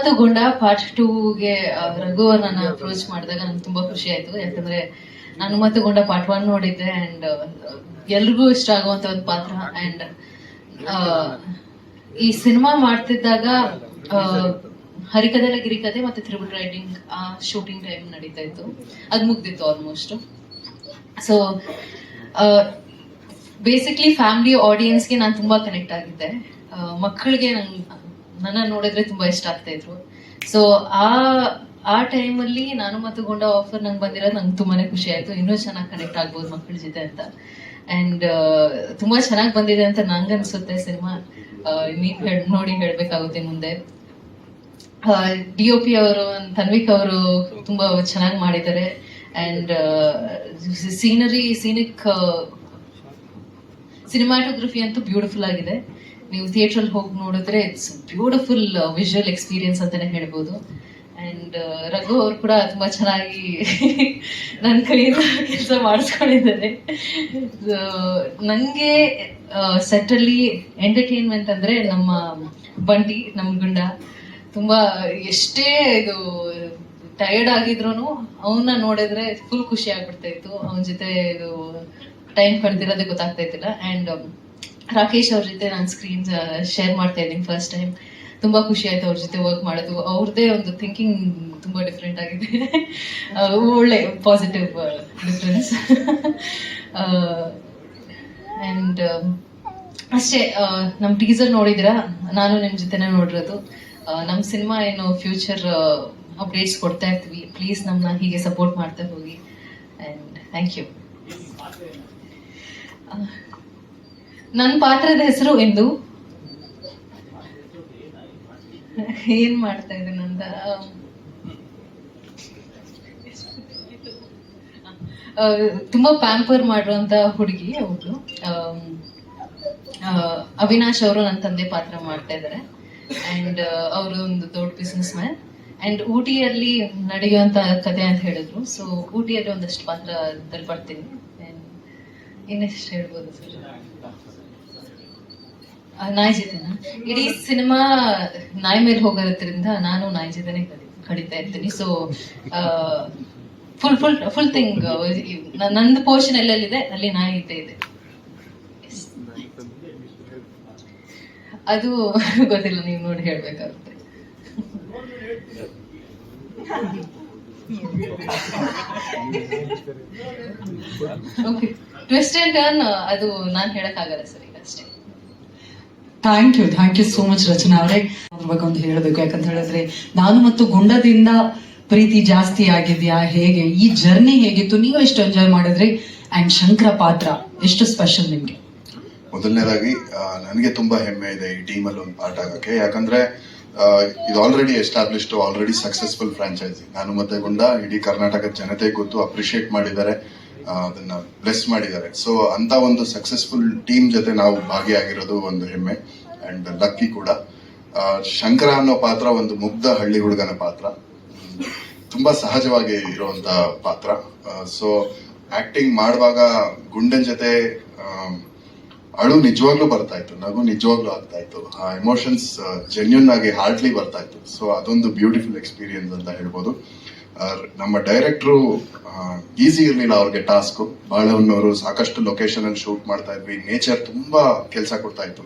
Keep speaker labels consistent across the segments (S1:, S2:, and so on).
S1: ಮತ್ತು ಗುಂಡ ಪಾರ್ಟ್ ಟೂಗೆ ರಘು ನನ್ನ ಅಪ್ರೋಚ್ ಮಾಡಿದಾಗ ನಂಗೆ ತುಂಬಾ ಖುಷಿ ಆಯ್ತು. ಯಾಕಂದ್ರೆ ನಾನು ಮತ್ತು ಗುಂಡ ಪಾರ್ಟ್ ಒನ್ ನೋಡಿದ್ದೆ ಅಂಡ್ ಎಲ್ರಿಗೂ ಇಷ್ಟ ಆಗುವಂತ ಒಂದು ಪಾತ್ರ ಅಂಡ್ ಈ ಸಿನಿಮಾ ಮಾಡ್ತಿದ್ದಾಗ ಹರಿಕದೆಲ್ಲ ಗಿರಿಕದೆ ಮತ್ತೆ ತ್ರಿಬಲ್ ರೈಡಿಂಗ್ ಆ ಶೂಟಿಂಗ್ ಟೈಮ್ ನಡೀತಾ ಇತ್ತು. ಅದು ಮುಗ್ದಿತ್ತು ಆಲ್ಮೋಸ್ಟ್ ಸೊ ಬೇಸಿಕ್ಲಿ ಫ್ಯಾಮಿಲಿ ಆಡಿಯನ್ಸ್ಗೆ ನಾನು ತುಂಬಾ ಕನೆಕ್ಟ್ ಆಗಿದ್ದೆ. ಮಕ್ಕಳಿಗೆ ನಂಗೆ ನನ್ನ ನೋಡಿದ್ರೆ ತುಂಬಾ ಇಷ್ಟ ಆಗ್ತಾ ಇದ್ರು. ಸೊ ಆ ಆ ಟೈಮಲ್ಲಿ ನಾನು ಮತ್ತು ಗೊಂಡ ಆಫರ್ ನಂಗೆ ಬಂದಿರೋದು ನಂಗೆ ತುಂಬಾನೇ ಖುಷಿ ಆಯ್ತು. ಇನ್ನೂ ಚೆನ್ನಾಗಿ ಕನೆಕ್ಟ್ ಆಗ್ಬೋದು ಮಕ್ಕಳ ಜೊತೆ ಅಂತ. ಅಂಡ್ ತುಂಬಾ ಚೆನ್ನಾಗಿ ಬಂದಿದೆ ಅಂತ ನಂಗೆ ಅನ್ಸುತ್ತೆ ಸಿನಿಮಾ. ನೀವು ಹೇಳ್, ನೋಡಿ ಹೇಳ್ಬೇಕಾಗುತ್ತೆ ಮುಂದೆ. ಡಿ ಒ ಪಿ ಅವರು ತನ್ವಿಕ್ ಅವರು ತುಂಬಾ ಚೆನ್ನಾಗಿ ಮಾಡಿದ್ದಾರೆ. ಅಂಡ್ ಸೀನರಿ ಸೀನಿಕ್ ಸಿನಿಮಾಟೋಗ್ರಫಿ ಅಂತೂ ಬ್ಯೂಟಿಫುಲ್ ಆಗಿದೆ. ನೀವು ಥಿಯೇಟರ್ ಹೋಗಿ ನೋಡಿದ್ರೆ ಇಟ್ಸ್ ಬ್ಯೂಟಿಫುಲ್ ವಿಜುವಲ್ ಎಕ್ಸ್ಪೀರಿಯನ್ಸ್ ಅಂತಾನೆ ಹೇಳ್ಬೋದು. ಅಂಡ್ ರಘು ಅವ್ರು ಕೂಡ ತುಂಬಾ ಚೆನ್ನಾಗಿ ನನ್ನ ಕೈಯಿಂದ ಕೆಲಸ ಮಾಡಿಸ್ಕೊಂಡಿದ್ದಾರೆ. ನನಗೆ ನಂಗೆ ಸೆಟ್ ಅಲ್ಲಿ ಎಂಟರ್ಟೈನ್ಮೆಂಟ್ ಅಂದ್ರೆ ನಮ್ಮ ಬಂಟಿ, ನಮ್ಮ ಗುಂಡ. ತುಂಬಾ ಎಷ್ಟೇ ಇದು ಟಯರ್ಡ್ ಆಗಿದ್ರು ಅವನ್ನ ನೋಡಿದ್ರೆ ಫುಲ್ ಖುಷಿ ಆಗ್ಬಿಡ್ತಾ ಇತ್ತು. ಅವನ ಜೊತೆ ಇದು ಟೈಮ್ ಕಳೆದಿರೋದೇ ಗೊತ್ತಾಗ್ತಾ ಇತ್ತಿಲ್ಲ ಅಂಡ್ ರಾಕೇಶ್ ಅವ್ರ ಜೊತೆ ನಾನು ಸ್ಕ್ರೀನ್ ಶೇರ್ ಮಾಡ್ತಾ ಇದ್ದೀನಿ ಫಸ್ಟ್ ಟೈಮ್ ತುಂಬಾ ಖುಷಿ ಆಯ್ತು ಅವ್ರ ಜೊತೆ ವರ್ಕ್ ಮಾಡೋದು. ಅವ್ರದ್ದೇ ಒಂದು ಥಿಂಕಿಂಗ್ ತುಂಬಾ ಡಿಫ್ರೆಂಟ್ ಆಗಿದೆ. ಒಳ್ಳೆ ಪಾಸಿಟಿವ್ ಡಿಫ್ರೆನ್ಸ್ ಅಂಡ್ ಅಷ್ಟೇ ನಮ್ಮ ನಮ್ ಟೀಸರ್ ನೋಡಿದಿರಾ ನಾನು ನಿಮ್ಮ ಜೊತೆನೇ ನೋಡಿರೋದು. ನಮ್ಮ ನಮ್ ಸಿನಿಮಾ ಏನು ಫ್ಯೂಚರ್ ಅಪ್ಡೇಟ್ಸ್ ಕೊಡ್ತಾ ಇರ್ತೀವಿ. ಪ್ಲೀಸ್ ನಮ್ಮನ್ನ ಹೀಗೆ ಸಪೋರ್ಟ್ ಮಾಡ್ತಾ ಹೋಗಿ. ಅಂಡ್ ಥ್ಯಾಂಕ್ ಯು ನನ್ನ ಪಾತ್ರದ ಹೆಸರು ಎಂದು? ಏನ್ ಮಾಡ್ತಾ ಇದ್ದೀನಿ ಆ, ತುಂಬಾ ಪ್ಯಾಂಪರ್ ಮಾಡುವಂತ ಹುಡುಗಿ ಅವಳು. ಅವಿನಾಶ್ ಅವರು ನನ್ನ ತಂದೆ ಪಾತ್ರ ಮಾಡ್ತಾ ಇದ್ದಾರೆ. ಅಂಡ್ ಅವರು ಒಂದು ದೊಡ್ಡ ಬಿಸ್ನೆಸ್ ಮ್ಯಾನ್ ಅಂಡ್ ಊಟಿಯಲ್ಲಿ ನಡೆಯುವಂತ ಕತೆ ಅಂತ ಹೇಳಿದ್ರು. ಸೊ ಊಟಿಯಲ್ಲಿ ಒಂದಷ್ಟು ಪಾತ್ರದಲ್ಲಿ ಬರ್ತೀನಿ. ಇನ್ನೆಷ್ಟು ಹೇಳ್ಬೋದು ಸರ್? ನಾಯಿ ಜೊತೆನಾ ಇಡೀ ಸಿನಿಮಾ ನಾಯಿ ಮೇಲೆ ಹೋಗೋದ್ರಿಂದ ನಾನು ನಾಯಿ ಜೊತೆನೆ ಕಡಿ- ಕಡಿತಾ ಇರ್ತೀನಿ. So full full full thing ನಂದು ಪೋರ್ಷನ್ ಎಲ್ಲೆಲ್ಲಿದೆ? ಅಲ್ಲಿ ನಾಯಿ ಇದ್ದೇ ಇದೆ. ಅದು ಗೊತ್ತಿಲ್ಲ ನೀವು ನೋಡಿ ಹೇಳ್ಬೇಕಾಗುತ್ತೆ. ಓಕೆ ಟ್ವಿಸ್ಟ್ ಅಂಡ್ ಟರ್ನ್ ಅದು ನಾನು ಹೇಳಕ್ಕಾಗಲ್ಲ ಸರಿ.
S2: Thank you thank you so much Rachana ಅವರೇ. ಅದ್ರ ಬಗ್ಗೆ ಒಂದು ಹೇಳಬೇಕು. ಯಾಕಂತ ಹೇಳಿದ್ರೆ ನಾನು ಮತ್ತು ಗುಂಡದಿಂದ ಪ್ರೀತಿ ಜಾಸ್ತಿ ಆಗಿದ್ಯಾ? ಹೇಗೆ? ಈ ಜರ್ನಿ ಹೇಗಿತ್ತು? ನೀವು ಎಷ್ಟು ಎಂಜಾಯ್ ಮಾಡಿದ್ರಿ? ಅಂಡ್ ಶಂಕರ ಪಾತ್ರ, ಎಷ್ಟು ಸ್ಪೆಷಲ್ ನಿಮ್ಗೆ?
S3: ಮೊದಲನೇದಾಗಿ ನನಗೆ ತುಂಬಾ ಹೆಮ್ಮೆ ಇದೆ ಈ ಟೀಮಲ್ಲಿ ಒಂದು ಪಾರ್ಟ್ ಆಗಕ್ಕೆ. ಯಾಕಂದ್ರೆ ಇದು already established already successful franchise ನಾನು ಮತ್ತೆ ಗುಂಡ, ಇಡೀ ಕರ್ನಾಟಕದ ಜನತೆ ಗೊತ್ತು ಅಪ್ರಿಶಿಯೇಟ್ ಮಾಡಿದ್ದಾರೆ. ಅದನ್ನ ಬ್ಲೆಸ್ ಮಾಡಿದ್ದಾರೆ. ಸೊ ಅಂತ ಒಂದು ಸಕ್ಸಸ್ಫುಲ್ ಟೀಮ್ ಜೊತೆ ನಾವು ಭಾಗಿಯಾಗಿರೋದು ಒಂದು ಹೆಮ್ಮೆ ಅಂಡ್ ಲಕ್ಕಿ ಕೂಡ. ಶಂಕರ ಅನ್ನೋ ಪಾತ್ರ ಒಂದು ಮುಗ್ಧ ಹಳ್ಳಿ ಹುಡುಗನ ಪಾತ್ರ. ತುಂಬಾ ಸಹಜವಾಗಿ ಇರುವಂತ ಪಾತ್ರ. ಸೊ ಆಕ್ಟಿಂಗ್ ಮಾಡುವಾಗ ಗುಂಡನ್ ಜೊತೆ ಅಳು ನಿಜವಾಗ್ಲೂ ಬರ್ತಾ ಇತ್ತು, ನಗು ನಿಜವಾಗ್ಲೂ ಆಗ್ತಾ ಇತ್ತು. ಆ ಎಮೋಷನ್ಸ್ ಜೆನ್ಯೂನ್ ಆಗಿ ಹಾರ್ಟ್ಲಿ ಬರ್ತಾ ಇತ್ತು. ಸೊ ಅದೊಂದು ಬ್ಯೂಟಿಫುಲ್ ಎಕ್ಸ್ಪೀರಿಯನ್ಸ್ ಅಂತ ಹೇಳ್ಬೋದು. ನಮ್ಮ ಡೈರೆಕ್ಟ್ರು ಈಸಿ ಇರಲಿಲ್ಲ ಅವ್ರಿಗೆ ಟಾಸ್ಕ್. ಬಾಳೆಹೊನ್ನೂರು ಸಾಕಷ್ಟು ಲೊಕೇಶನ್ ಅಲ್ಲಿ ಶೂಟ್ ಮಾಡ್ತಾ ಇದ್ವಿ. ನೇಚರ್ ತುಂಬಾ ಕೆಲಸ ಕೊಡ್ತಾ ಇತ್ತು.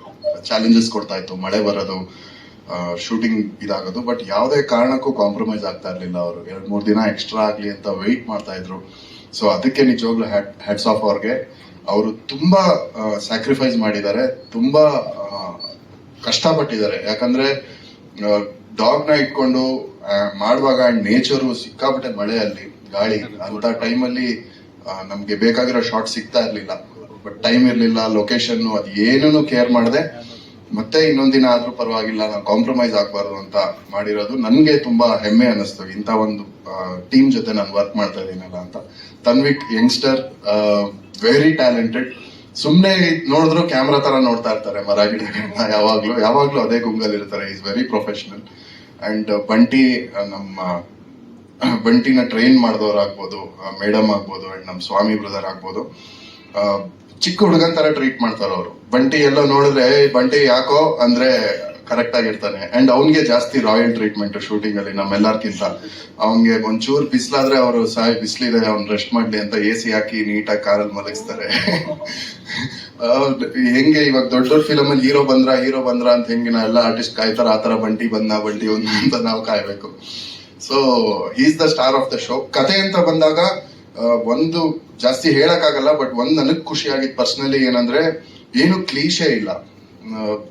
S3: ಚಾಲೆಂಜಸ್ ಕೊಡ್ತಾ ಇತ್ತು. ಮಳೆ ಬರೋದು ಶೂಟಿಂಗ್ ಇದಾಗೋದು. ಬಟ್ ಯಾವುದೇ ಕಾರಣಕ್ಕೂ ಕಾಂಪ್ರಮೈಸ್ ಆಗ್ತಾ ಇರಲಿಲ್ಲ ಅವರು. ಎರಡ್ ಮೂರ್ ದಿನ ಎಕ್ಸ್ಟ್ರಾ ಆಗಲಿ ಅಂತ ವೆಯ್ಟ್ ಮಾಡ್ತಾ ಇದ್ರು. ಸೊ ಅದಕ್ಕೆ ನಿಜವಾಗ್ಲೂ ಹೆಡ್ಸ್ ಆಫ್ ಅವ್ರಿಗೆ. ಅವರು ತುಂಬಾ ಸ್ಯಾಕ್ರಿಫೈಸ್ ಮಾಡಿದ್ದಾರೆ. ತುಂಬಾ ಕಷ್ಟಪಟ್ಟಿದ್ದಾರೆ. ಯಾಕಂದ್ರೆ ಡಾಗ್ನ ಇಟ್ಕೊಂಡು ಮಾಡುವಾಗ ನೇಚರು ಸಿಕ್ಕಾಪಟ್ಟೆ ಮಳೆ ಅಲ್ಲಿ ಗಾಳಿ. ಅಂತ ಟೈಮಲ್ಲಿ ನಮ್ಗೆ ಬೇಕಾಗಿರೋ ಶಾಟ್ ಸಿಗ್ತಾ ಇರ್ಲಿಲ್ಲ. ಬಟ್ ಟೈಮ್ ಇರ್ಲಿಲ್ಲ ಲೊಕೇಶನ್ ಅದು ಏನೂ ಕೇರ್ ಮಾಡದೆ. ಮತ್ತೆ ಇನ್ನೊಂದಿನ ಆದ್ರೂ ಪರವಾಗಿಲ್ಲ ನಾವು ಕಾಂಪ್ರಮೈಸ್ ಆಗ್ಬಾರ್ದು ಅಂತ ಮಾಡಿರೋದು. ನನ್ಗೆ ತುಂಬಾ ಹೆಮ್ಮೆ ಅನಿಸ್ತು ಇಂಥ ಒಂದು ಟೀಮ್ ಜೊತೆ ನಾನು ವರ್ಕ್ ಮಾಡ್ತಾ ಇದ್ದೀನಲ್ಲ ಅಂತ. ತನ್ವಿಕ್ ಯಂಗ್ಸ್ಟರ್ ವೆರಿ ಟ್ಯಾಲೆಂಟೆಡ್ ಸುಮ್ನೆ ನೋಡಿದ್ರು ಕ್ಯಾಮ್ರಾ ತರ ನೋಡ್ತಾ ಇರ್ತಾರೆ ಮರ ಗಿಡಗಳನ್ನ. ಯಾವಾಗ್ಲೂ ಯಾವಾಗ್ಲೂ ಅದೇ ಗುಂಗಲ್ ಇರ್ತಾರೆ. Is very professional and Bunty ನಮ್ಮ ಬಂಟಿನ ಟ್ರೈನ್ ಮಾಡಿದವ್ರು ಆಗ್ಬೋದು ಮೇಡಮ್ ಆಗ್ಬೋದು ಅಂಡ್ ನಮ್ಮ ಸ್ವಾಮಿ ಬ್ರದರ್ ಆಗ್ಬೋದು. ಚಿಕ್ಕ ಹುಡುಗನ್ ತರ ಟ್ರೀಟ್ ಮಾಡ್ತಾರೆ ಅವರು. ಬಂಟಿ ಎಲ್ಲ ನೋಡಿದ್ರೆ "ಏಯ್, ಬಂಟಿ ಯಾಕೋ? ಅಂದ್ರೆ ಕರೆಕ್ಟ್ ಆಗಿರ್ತಾನೆ ಅಂಡ್ ಅವನ್ಗೆ ಜಾಸ್ತಿ ರಾಯಲ್ ಟ್ರೀಟ್ಮೆಂಟ್ ಶೂಟಿಂಗ್ ಅಲ್ಲಿ ನಮ್ಮೆಲ್ಲರ್ಕಿಂತ. ಅವನ್ಗೆ ಒಂಚೂರು ಬಿಸಿಲಾದ್ರೆ ಅವರು ಸಾಯ್ ಬಿಸಿಲಿದೆ, ಅವ್ನು ರೆಸ್ಟ್ ಮಾಡ್ಲಿ ಅಂತ ಎ ಸಿ ಹಾಕಿ ನೀಟಾಗಿ ಕಾರಲ್ಲಿ ಮಲಗಿಸ್ತಾರೆ. ಹೆಂಗೆ ಇವಾಗ ದೊಡ್ಡ ದೊಡ್ಡ ಫಿಲಮ್ ಅಲ್ಲಿ ಹೀರೋ ಬಂದ್ರ ಹೀರೋ ಬಂದ್ರ ಅಂತ ಹೆಂಗೆ ಎಲ್ಲ ಆರ್ಟಿಸ್ಟ್ ಕಾಯ್ತಾರ ಆತರ ಬಂಟಿ ಬಂದ ಬಂಟಿ ಒಂದು ಅಂತ ನಾವು ಕಾಯ್ಬೇಕು. So is the star of the show ಕತೆ ಅಂತ ಬಂದಾಗ ಒಂದು ಜಾಸ್ತಿ ಹೇಳಕ್ಕಾಗಲ್ಲ ಬಟ್ ಒಂದ್ ನನಗ್ ಖುಷಿ ಆಗಿದ್ ಪರ್ಸನಲಿ ಏನಂದ್ರೆ, ಏನು ಕ್ಲೀಶೆ ಇಲ್ಲ.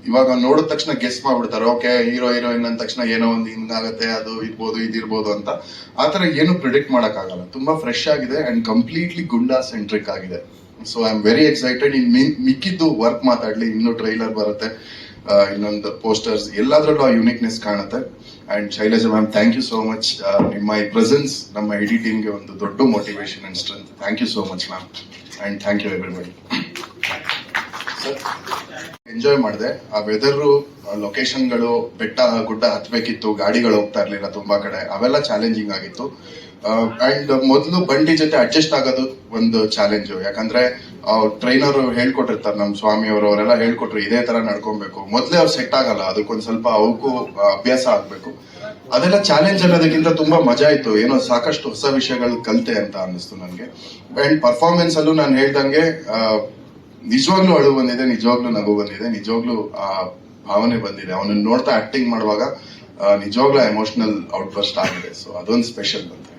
S3: ಇವಾಗ ನೋಡಿದ ತಕ್ಷಣ ಗೆಸ್ ಮಾಡ್ಬಿಡ್ತಾರೆ ಓಕೆ ಹೀರೋ ಹೀರೋಯಿನ್ ಅಂದ ತಕ್ಷಣ ಏನೋ ಒಂದು ಹಿಂಗಾಗತ್ತೆ ಅದು ಇರ್ಬೋದು ಇದಿರ್ಬೋದು ಅಂತ. ಆತರ ಏನು ಪ್ರಿಡಿಕ್ಟ್ ಮಾಡೋಕ್ಕಾಗಲ್ಲ. ತುಂಬಾ ಫ್ರೆಶ್ ಆಗಿದೆ ಅಂಡ್ ಕಂಪ್ಲೀಟ್ಲಿ ಗುಂಡಾ ಸೆಂಟ್ರಿಕ್ ಆಗಿದೆ. So I am very excited in ಮಿಕ್ಕಿದ್ದು ವರ್ಕ್ ಮಾತಾಡ್ಲಿ. ಇನ್ನು ಟ್ರೈಲರ್ ಬರುತ್ತೆ. ಇನ್ನೊಂದು ಪೋಸ್ಟರ್ಸ್ ಎಲ್ಲದರಲ್ಲೂ ಆ ಯುನಿಕ್ನೆಸ್ ಕಾಣುತ್ತೆ. And Shailaja ma'am thank you so much ನಿಮ್ಮ ಈ ಪ್ರೆಸೆನ್ಸ್ ನಮ್ಮ ಇಡೀ ಟೀಮ್ಗೆ ಒಂದು ದೊಡ್ಡ motivation and strength thank you so much ma'am and thank you everybody enjoy ಮಾಡಿದೆ. ಆ ವೆದರು ಲೊಕೇಶನ್ಗಳು ಬೆಟ್ಟ, ಗುಡ್ಡ ಹತ್ಬೇಕಿತ್ತು, ಗಾಡಿಗಳು ಹೋಗ್ತಾ ಇರಲಿಲ್ಲ ತುಂಬಾ ಕಡೆ. ಅವೆಲ್ಲ ಚಾಲೆಂಜಿಂಗ್ ಆಗಿತ್ತು. ಅಂಡ್ ಮೊದಲು ಬಂಡಿ ಜೊತೆ ಅಡ್ಜಸ್ಟ್ ಆಗೋದು ಒಂದು ಚಾಲೆಂಜ್ ಯಾಕಂದ್ರೆ ಟ್ರೈನರ್ ಹೇಳ್ಕೊಟ್ಟಿರ್ತಾರೆ ನಮ್ಮ ಸ್ವಾಮಿ ಅವರು, ಅವರೆಲ್ಲ ಹೇಳ್ಕೊಟ್ರು, ಇದೇ ತರ ನಡ್ಕೊಬೇಕು. ಮೊದಲೇ ಅವ್ರು ಸೆಟ್ ಆಗಲ್ಲ, ಅದಕ್ಕೊಂದ್ ಸ್ವಲ್ಪ ಅವಕ್ಕೂ ಅಭ್ಯಾಸ ಆಗ್ಬೇಕು. ಅದೆಲ್ಲ ಚಾಲೆಂಜ್ ಅನ್ನೋದಕ್ಕಿಂತ ತುಂಬಾ ಮಜಾ ಇತ್ತು. ಏನೋ ಸಾಕಷ್ಟು ಹೊಸ ವಿಷಯಗಳು ಕಲ್ತೆ ಅಂತ ಅನ್ನಿಸ್ತು ನನಗೆ ಅಂಡ್ ಪರ್ಫಾರ್ಮೆನ್ಸ್ ಅಲ್ಲೂ ನಾನು ಹೇಳ್ದಂಗೆ ನಿಜವಾಗ್ಲೂ ಅಳು ಬಂದಿದೆ, ನಿಜವಾಗ್ಲೂ ನಗು ಬಂದಿದೆ, ನಿಜವಾಗ್ಲೂ ಆ ಭಾವನೆ ಬಂದಿದೆ. ಅವನನ್ನ ನೋಡ್ತಾ ಆಕ್ಟಿಂಗ್ ಮಾಡುವಾಗ ನಿಜವಾಗ್ಲೂ ಎಮೋಷನಲ್ ಔಟ್ಬರ್ಸ್ಟ್ ಆಗಿದೆ. ಸೊ ಅದೊಂದು ಸ್ಪೆಷಲ್ ಅಂತ